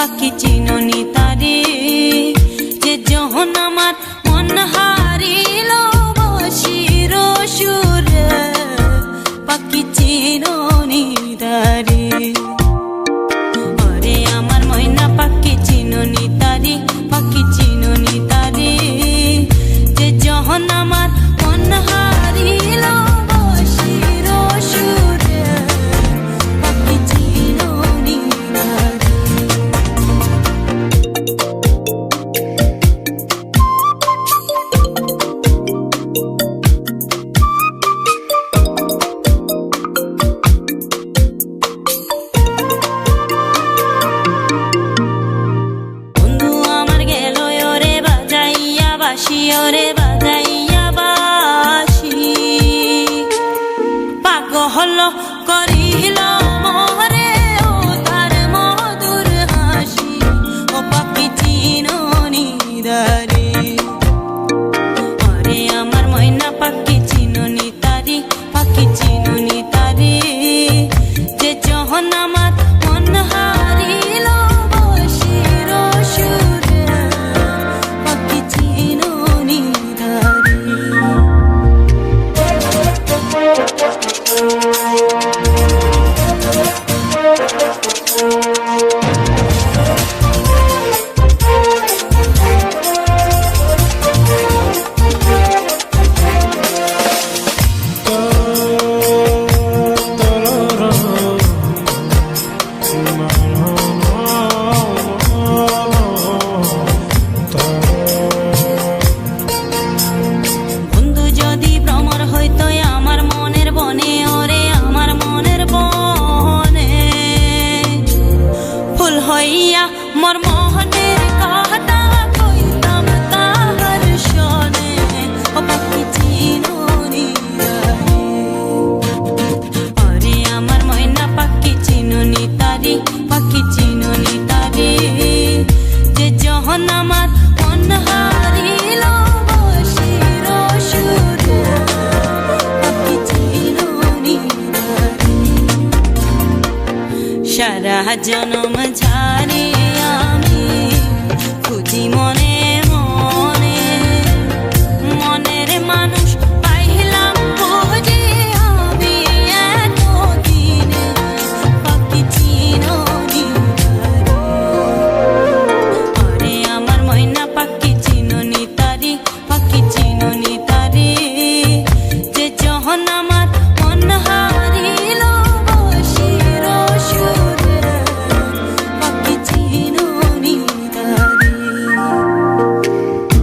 Paquitinonita. 一路 হইয়া সারা জনম ঝারে আমি খুঁজি মনে